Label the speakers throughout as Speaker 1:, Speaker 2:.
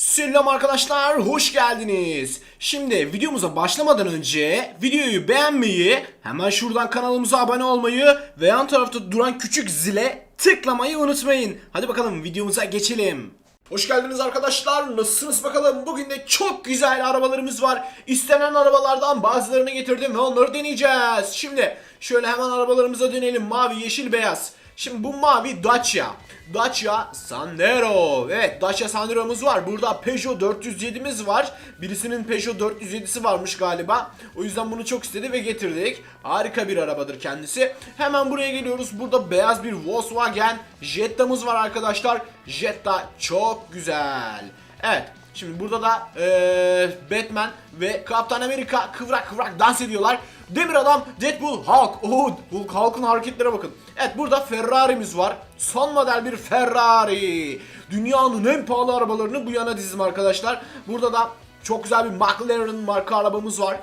Speaker 1: Selam arkadaşlar, hoş geldiniz. Şimdi videomuza başlamadan önce videoyu beğenmeyi, hemen şuradan kanalımıza abone olmayı ve yan tarafta duran küçük zile tıklamayı unutmayın. Hadi bakalım videomuza geçelim. Hoş geldiniz arkadaşlar. Nasılsınız bakalım? Bugün de çok güzel arabalarımız var. İstenen arabalardan bazılarını getirdim ve onları deneyeceğiz. Şimdi şöyle hemen arabalarımıza dönelim. Mavi, yeşil, beyaz. Şimdi bu mavi Dacia. Dacia Sandero. Evet Dacia Sandero'muz var. Burada Peugeot 407'miz var. Birisinin Peugeot 407'si varmış galiba. O yüzden bunu çok istedi ve getirdik. Harika bir arabadır kendisi. Hemen buraya geliyoruz. Burada beyaz bir Volkswagen Jetta'mız var arkadaşlar. Jetta çok güzel. Evet Şimdi burada da eee, Batman ve Kaptan Amerika kıvrak kıvrak dans ediyorlar. Demir Adam, Deadpool, Hulk. Oo, Hulk, Hulk'ın hareketlere bakın. Evet burada Ferrari'miz var. Son model bir Ferrari. Dünyanın en pahalı arabalarını bu yana dizdim arkadaşlar. Burada da çok güzel bir McLaren marka arabamız var.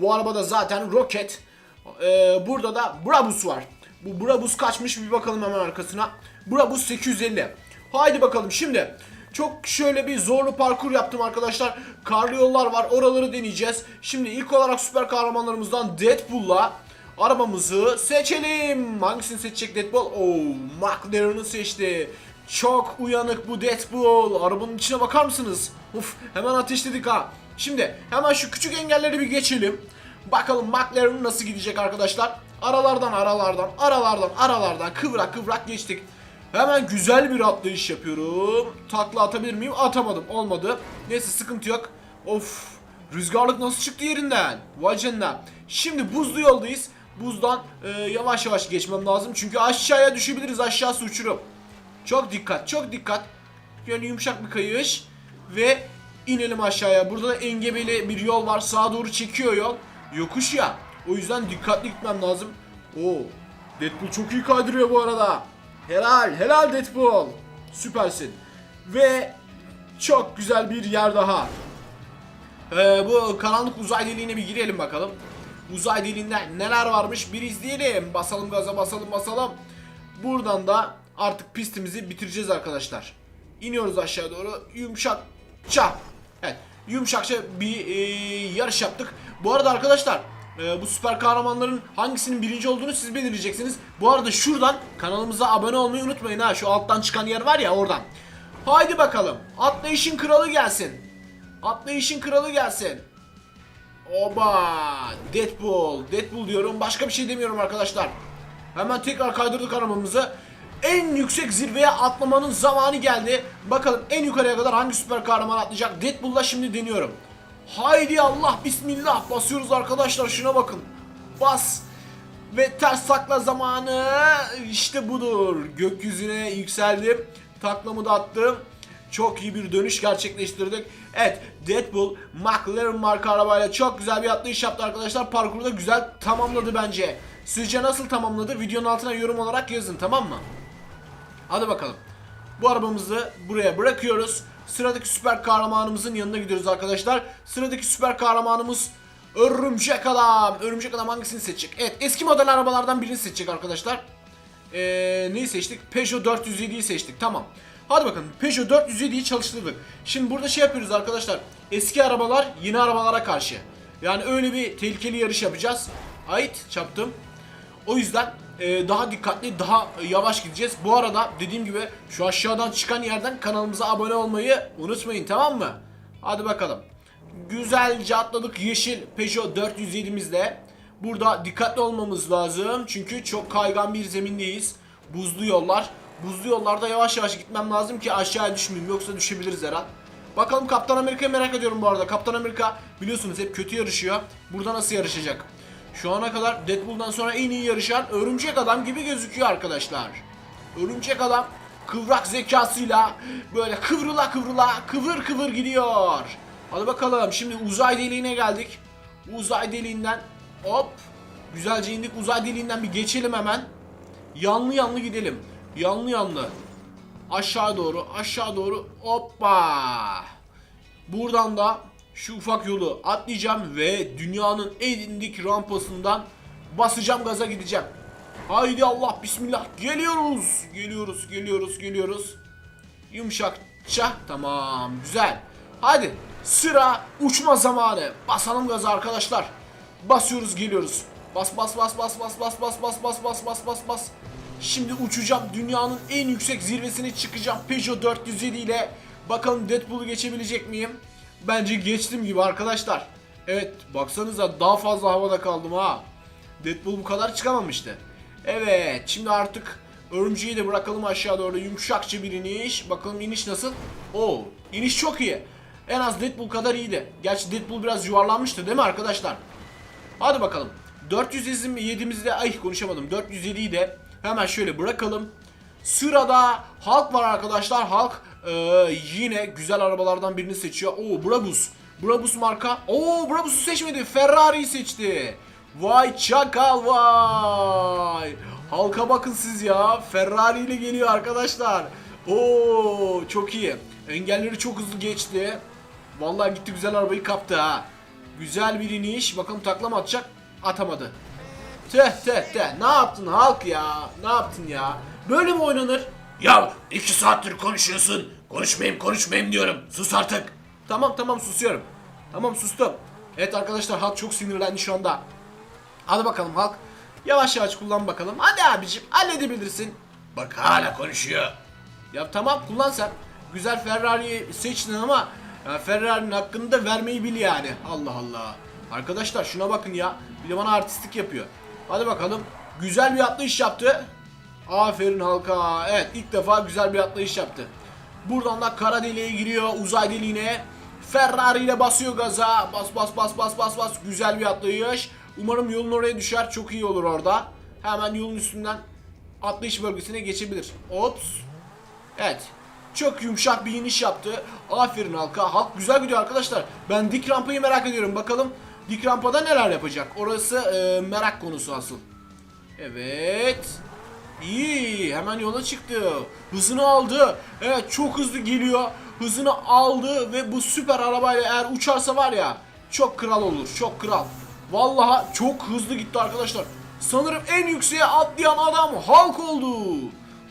Speaker 1: Bu arabada zaten Rocket. Eee, burada da Brabus var. Bu Brabus kaçmış bir bakalım hemen arkasına. Brabus 850. Haydi bakalım şimdi. Çok şöyle bir zorlu parkur yaptım arkadaşlar. Karlı yollar var. Oraları deneyeceğiz. Şimdi ilk olarak süper kahramanlarımızdan Deadpool'la arabamızı seçelim. Hangisini seçecek Deadpool? Oo, McLaren'ı seçti. Çok uyanık bu Deadpool. Arabanın içine bakar mısınız? Uf, hemen ateşledik ha. Şimdi hemen şu küçük engelleri bir geçelim. Bakalım McLaren nasıl gidecek arkadaşlar. Aralardan aralardan aralardan aralardan kıvrak kıvrak geçtik. Hemen güzel bir atlayış yapıyorum. Takla atabilir miyim? Atamadım. Olmadı. Neyse sıkıntı yok. Of. Rüzgarlık nasıl çıktı yerinden? Vay canına. Şimdi buzlu yoldayız. Buzdan e, yavaş yavaş geçmem lazım. Çünkü aşağıya düşebiliriz. Aşağısı uçurum. Çok dikkat. Çok dikkat. Yani yumuşak bir kayış. Ve inelim aşağıya. Burada da engebeli bir yol var. Sağa doğru çekiyor yol. Yokuş ya. O yüzden dikkatli gitmem lazım. Oo. Deadpool çok iyi kaydırıyor bu arada. Helal, helal Deadpool. Süpersin. Ve çok güzel bir yer daha. Ee, bu karanlık uzay deliğine bir girelim bakalım. Uzay deliğinde neler varmış bir izleyelim. Basalım gaza basalım basalım. Buradan da artık pistimizi bitireceğiz arkadaşlar. İniyoruz aşağı doğru. Yumuşakça. Evet. Yumuşakça bir e, yarış yaptık. Bu arada arkadaşlar e, bu süper kahramanların hangisinin birinci olduğunu siz belirleyeceksiniz. Bu arada şuradan kanalımıza abone olmayı unutmayın ha. Şu alttan çıkan yer var ya oradan. Haydi bakalım. Atlayışın kralı gelsin. Atlayışın kralı gelsin. Oba! Deadpool. Deadpool diyorum. Başka bir şey demiyorum arkadaşlar. Hemen tekrar kaydırdık arabamızı. En yüksek zirveye atlamanın zamanı geldi. Bakalım en yukarıya kadar hangi süper kahraman atlayacak? Deadpool'la şimdi deniyorum. Haydi Allah bismillah basıyoruz arkadaşlar şuna bakın. Bas. Ve ters takla zamanı işte budur. Gökyüzüne yükseldim. Taklamı da attım. Çok iyi bir dönüş gerçekleştirdik. Evet Deadpool McLaren marka arabayla çok güzel bir atlayış yaptı arkadaşlar. Parkuru da güzel tamamladı bence. Sizce nasıl tamamladı? Videonun altına yorum olarak yazın tamam mı? Hadi bakalım. Bu arabamızı buraya bırakıyoruz. Sıradaki süper kahramanımızın yanına gidiyoruz arkadaşlar. Sıradaki süper kahramanımız Örümcek Adam. Örümcek Adam hangisini seçecek? Evet eski model arabalardan birini seçecek arkadaşlar. Ee, neyi seçtik? Peugeot 407'yi seçtik. Tamam. Hadi bakın Peugeot 407'yi çalıştırdık. Şimdi burada şey yapıyoruz arkadaşlar. Eski arabalar yeni arabalara karşı. Yani öyle bir tehlikeli yarış yapacağız. Ait çaptım. O yüzden e, daha dikkatli, daha yavaş gideceğiz. Bu arada dediğim gibi şu aşağıdan çıkan yerden kanalımıza abone olmayı unutmayın tamam mı? Hadi bakalım. Güzelce atladık yeşil Peugeot 407'mizle. Burada dikkatli olmamız lazım. Çünkü çok kaygan bir zemindeyiz. Buzlu yollar. Buzlu yollarda yavaş yavaş gitmem lazım ki aşağıya düşmeyeyim. Yoksa düşebiliriz her an. Bakalım Kaptan Amerika'yı merak ediyorum bu arada. Kaptan Amerika biliyorsunuz hep kötü yarışıyor. Burada nasıl yarışacak? Şu ana kadar Deadpool'dan sonra en iyi yarışan Örümcek Adam gibi gözüküyor arkadaşlar. Örümcek Adam kıvrak zekasıyla böyle kıvrıla kıvrıla kıvır kıvır gidiyor. Hadi bakalım şimdi uzay deliğine geldik. Uzay deliğinden hop güzelce indik uzay deliğinden bir geçelim hemen. Yanlı yanlı gidelim. Yanlı yanlı. Aşağı doğru aşağı doğru hoppa. Buradan da şu ufak yolu atlayacağım ve dünyanın en dik rampasından basacağım gaza gideceğim. Haydi Allah bismillah geliyoruz. Geliyoruz geliyoruz geliyoruz. Yumuşakça tamam güzel. Hadi sıra uçma zamanı. Basalım gazı arkadaşlar. Basıyoruz geliyoruz. Bas bas bas bas bas bas bas bas bas bas bas bas bas. Şimdi uçacağım. Dünyanın en yüksek zirvesine çıkacağım. Peugeot 407 ile. Bakalım Deadpool'u geçebilecek miyim? Bence geçtim gibi arkadaşlar. Evet baksanıza daha fazla havada kaldım ha. Deadpool bu kadar çıkamamıştı. Evet şimdi artık örümceği de bırakalım aşağı doğru yumuşakça bir iniş. Bakalım iniş nasıl? Oo iniş çok iyi. En az Deadpool kadar iyiydi. Gerçi Deadpool biraz yuvarlanmıştı değil mi arkadaşlar? Hadi bakalım. 407'mizi de ay konuşamadım. 407'yi de hemen şöyle bırakalım. Sırada Hulk var arkadaşlar. Hulk e, yine güzel arabalardan birini seçiyor. Oo Brabus. Brabus marka. Oo Brabus'u seçmedi. Ferrari'yi seçti. Vay çakal vay. Halka bakın siz ya. Ferrari ile geliyor arkadaşlar. Oo çok iyi. Engelleri çok hızlı geçti. Vallahi gitti güzel arabayı kaptı ha. Güzel bir iniş. Bakalım takla mı atacak? Atamadı. Teh teh teh. Ne yaptın halk ya? Ne yaptın ya? Böyle mi oynanır?
Speaker 2: Ya iki saattir konuşuyorsun. Konuşmayayım konuşmayayım diyorum. Sus artık.
Speaker 1: Tamam tamam susuyorum. Tamam sustum. Evet arkadaşlar halk çok sinirlendi şu anda. Hadi bakalım halk. Yavaş yavaş kullan bakalım. Hadi abicim halledebilirsin.
Speaker 2: Bak hala konuşuyor.
Speaker 1: Ya tamam kullan sen. Güzel Ferrari'yi seçtin ama Ferrari'nin hakkını da vermeyi bil yani. Allah Allah. Arkadaşlar şuna bakın ya. Bir de bana artistlik yapıyor. Hadi bakalım. Güzel bir atlayış yaptı. Aferin halka. Evet ilk defa güzel bir atlayış yaptı. Buradan da kara deliğe giriyor. Uzay deliğine. Ferrari ile basıyor gaza. Bas bas bas bas bas bas. Güzel bir atlayış. Umarım yolun oraya düşer. Çok iyi olur orada. Hemen yolun üstünden atlayış bölgesine geçebilir. Ops. Evet. Çok yumuşak bir iniş yaptı. Aferin halka. Halk güzel gidiyor arkadaşlar. Ben dik rampayı merak ediyorum. Bakalım dik rampada neler yapacak. Orası e, merak konusu asıl. Evet. İyi. Hemen yola çıktı. Hızını aldı. Evet çok hızlı geliyor. Hızını aldı ve bu süper arabayla eğer uçarsa var ya çok kral olur. Çok kral. Vallahi çok hızlı gitti arkadaşlar. Sanırım en yükseğe atlayan adam Hulk oldu.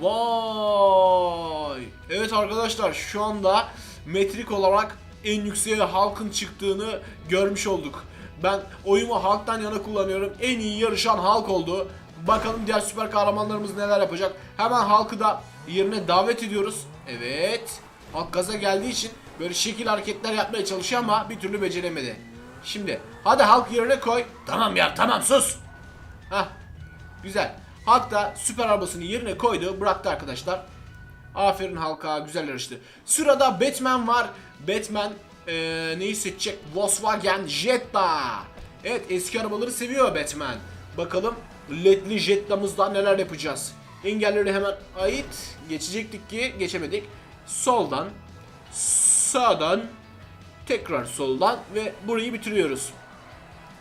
Speaker 1: Vay. Evet arkadaşlar şu anda metrik olarak en yükseğe Hulk'ın çıktığını görmüş olduk. Ben oyumu Hulk'tan yana kullanıyorum. En iyi yarışan Hulk oldu. Bakalım diğer süper kahramanlarımız neler yapacak. Hemen Hulk'ı da yerine davet ediyoruz. Evet. Hulk gaza geldiği için böyle şekil hareketler yapmaya çalışıyor ama bir türlü beceremedi. Şimdi hadi Hulk yerine koy.
Speaker 2: Tamam ya tamam sus.
Speaker 1: Hah. Güzel. Hulk da süper arabasını yerine koydu. Bıraktı arkadaşlar. Aferin Hulk'a. Güzel yarıştı. Sırada Batman var. Batman eee, neyi seçecek? Volkswagen Jetta. Evet eski arabaları seviyor Batman. Bakalım ledli Jetta'mızda neler yapacağız. Engelleri hemen ait. Geçecektik ki geçemedik. Soldan. Sağdan. Tekrar soldan. Ve burayı bitiriyoruz.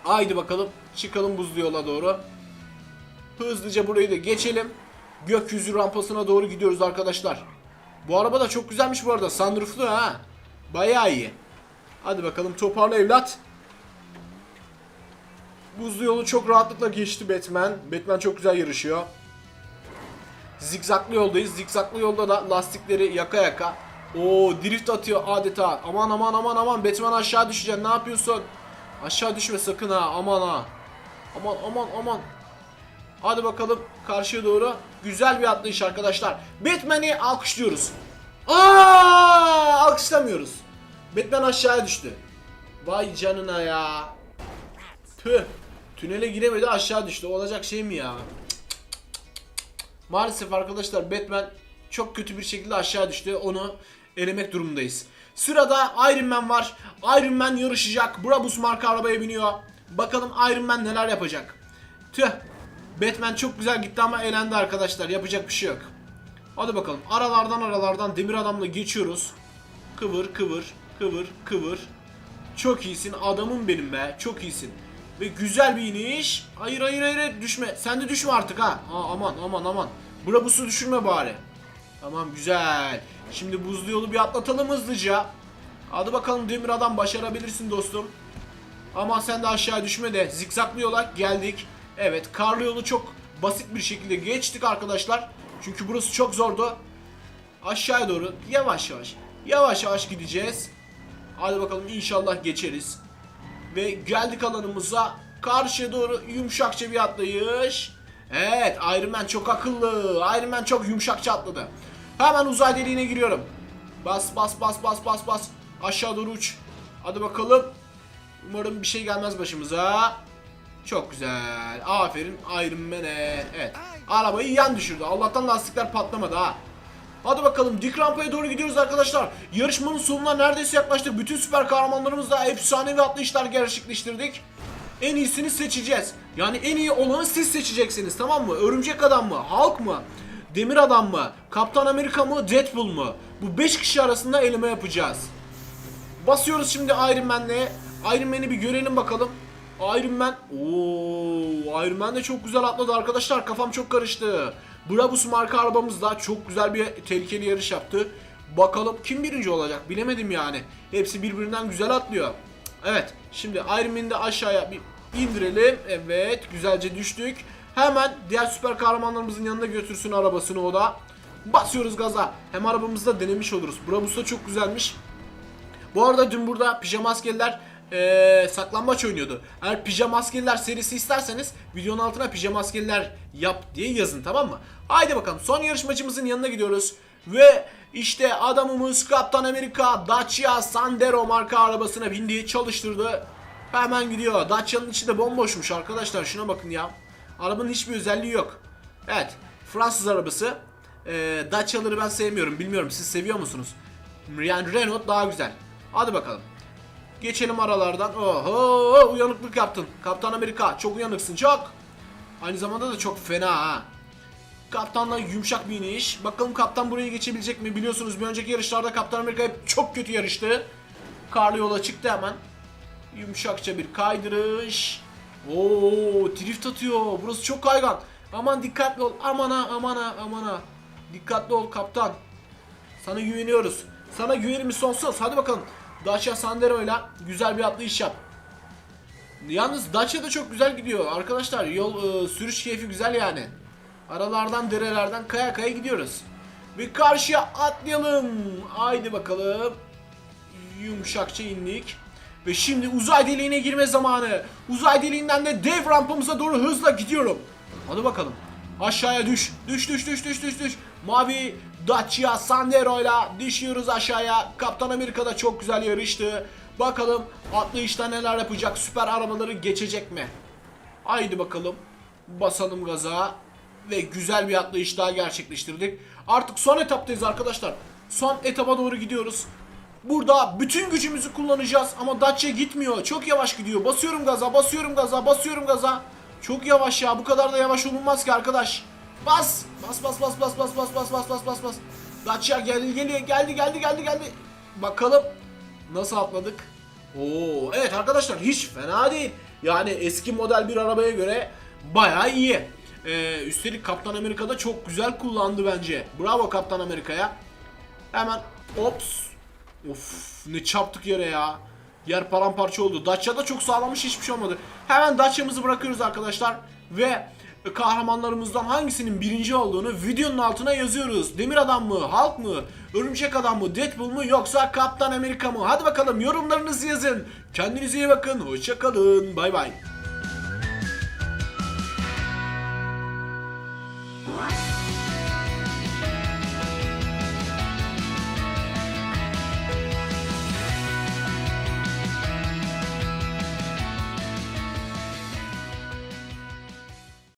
Speaker 1: Haydi bakalım çıkalım buzlu yola doğru. Hızlıca burayı da geçelim. Gökyüzü rampasına doğru gidiyoruz arkadaşlar. Bu araba da çok güzelmiş bu arada. Sunrooflu ha. Bayağı iyi. Hadi bakalım toparla evlat. Buzlu yolu çok rahatlıkla geçti Batman. Batman çok güzel yarışıyor. Zikzaklı yoldayız. Zikzaklı yolda da lastikleri yaka yaka. Oo drift atıyor adeta. Aman aman aman aman Batman aşağı düşeceksin. Ne yapıyorsun? Aşağı düşme sakın ha. Aman ha. Aman aman aman. Hadi bakalım karşıya doğru. Güzel bir atlayış arkadaşlar. Batman'i alkışlıyoruz. Aa, alkışlamıyoruz. Batman aşağıya düştü. Vay canına ya. Tüh. Tünele giremedi aşağı düştü. Olacak şey mi ya? Maalesef arkadaşlar Batman çok kötü bir şekilde aşağı düştü. Onu elemek durumundayız. Sırada Iron Man var. Iron Man yarışacak. Brabus marka arabaya biniyor. Bakalım Iron Man neler yapacak. Tüh. Batman çok güzel gitti ama elendi arkadaşlar. Yapacak bir şey yok. Hadi bakalım. Aralardan aralardan demir adamla geçiyoruz. Kıvır kıvır kıvır kıvır. Çok iyisin adamım benim be. Çok iyisin. Ve güzel bir iniş. Hayır hayır hayır düşme. Sen de düşme artık ha. Aa, aman aman aman. Brabus'u düşürme bari. Tamam güzel. Şimdi buzlu yolu bir atlatalım hızlıca. Hadi bakalım demir adam başarabilirsin dostum. Ama sen de aşağı düşme de zikzaklı yola geldik. Evet karlı yolu çok basit bir şekilde geçtik arkadaşlar. Çünkü burası çok zordu. Aşağıya doğru yavaş yavaş yavaş yavaş gideceğiz. Hadi bakalım inşallah geçeriz. Ve geldik alanımıza. Karşıya doğru yumuşakça bir atlayış. Evet Iron Man çok akıllı. Iron Man çok yumuşakça atladı. Hemen uzay deliğine giriyorum. Bas bas bas bas bas bas. Aşağı doğru uç. Hadi bakalım. Umarım bir şey gelmez başımıza. Çok güzel. Aferin Iron Man'e. Evet. Arabayı yan düşürdü. Allah'tan lastikler patlamadı ha. Hadi bakalım dik rampaya doğru gidiyoruz arkadaşlar. Yarışmanın sonuna neredeyse yaklaştık. Bütün süper kahramanlarımızla efsanevi atlayışlar gerçekleştirdik. En iyisini seçeceğiz. Yani en iyi olanı siz seçeceksiniz tamam mı? Örümcek adam mı? Hulk mı? Demir adam mı? Kaptan Amerika mı? Deadpool mu? Bu 5 kişi arasında eleme yapacağız. Basıyoruz şimdi Iron Man'le. Iron Man'i bir görelim bakalım. Iron Man. Oo, Iron Man de çok güzel atladı arkadaşlar. Kafam çok karıştı. Brabus marka arabamız da çok güzel bir tehlikeli yarış yaptı. Bakalım kim birinci olacak bilemedim yani. Hepsi birbirinden güzel atlıyor. Evet şimdi Iron Man'i de aşağıya bir indirelim. Evet güzelce düştük. Hemen diğer süper kahramanlarımızın yanına götürsün arabasını o da. Basıyoruz gaza. Hem arabamızı da denemiş oluruz. Brabus da çok güzelmiş. Bu arada dün burada pijama askeriler eee saklambaç oynuyordu. Eğer pijama askeriler serisi isterseniz videonun altına pijama askeriler yap diye yazın tamam mı? Haydi bakalım son yarışmacımızın yanına gidiyoruz. Ve işte adamımız Kaptan Amerika Dacia Sandero marka arabasına bindi çalıştırdı. Hemen gidiyor. Dacia'nın içi de bomboşmuş arkadaşlar şuna bakın ya. Arabanın hiçbir özelliği yok. Evet Fransız arabası. Eee Dacia'ları ben sevmiyorum bilmiyorum siz seviyor musunuz? Yani Renault daha güzel. Hadi bakalım. Geçelim aralardan. Oho uyanıklık yaptın. Kaptan Amerika çok uyanıksın çok. Aynı zamanda da çok fena ha. Kaptanla yumuşak bir iniş. Bakalım kaptan burayı geçebilecek mi? Biliyorsunuz bir önceki yarışlarda Kaptan Amerika hep çok kötü yarıştı. Karlı yola çıktı hemen. Yumuşakça bir kaydırış. Oo, drift atıyor. Burası çok kaygan. Aman dikkatli ol. Aman ha, aman. Dikkatli ol kaptan. Sana güveniyoruz. Sana güvenimiz sonsuz. Hadi bakalım. Dacia Sandero'yla güzel bir atlayış yap. Yalnız Dacia da çok güzel gidiyor. Arkadaşlar yol e, sürüş keyfi güzel yani. Aralardan derelerden kaya kaya gidiyoruz. Bir karşıya atlayalım. Haydi bakalım. Yumuşakça indik. Ve şimdi uzay deliğine girme zamanı. Uzay deliğinden de dev rampamıza doğru hızla gidiyorum. Hadi bakalım. Aşağıya düş. Düş düş düş düş düş düş. Mavi Dacia Sandero'yla düşüyoruz aşağıya. Kaptan Amerika da çok güzel yarıştı. Bakalım atlayışta neler yapacak. Süper arabaları geçecek mi? Haydi bakalım. Basalım gaza. Ve güzel bir atlayış daha gerçekleştirdik. Artık son etaptayız arkadaşlar. Son etapa doğru gidiyoruz. Burada bütün gücümüzü kullanacağız ama Dacia gitmiyor. Çok yavaş gidiyor. Basıyorum gaza, basıyorum gaza, basıyorum gaza. Çok yavaş ya. Bu kadar da yavaş olunmaz ki arkadaş. Bas. Bas bas bas bas bas bas bas bas bas bas bas. Dacia geldi geliyor. Geldi geldi geldi geldi. Bakalım nasıl atladık. Oo evet arkadaşlar hiç fena değil. Yani eski model bir arabaya göre bayağı iyi. Ee, üstelik Kaptan Amerika'da çok güzel kullandı bence. Bravo Kaptan Amerika'ya. Hemen ops. Of ne çarptık yere ya. Yer paramparça oldu. Dacia'da çok sağlamış hiçbir şey olmadı. Hemen Dacia'mızı bırakıyoruz arkadaşlar. Ve kahramanlarımızdan hangisinin birinci olduğunu videonun altına yazıyoruz. Demir Adam mı? Hulk mı? Örümcek Adam mı? Deadpool mu? Yoksa Kaptan Amerika mı? Hadi bakalım yorumlarınızı yazın. Kendinize iyi bakın. Hoşçakalın. Bay bay.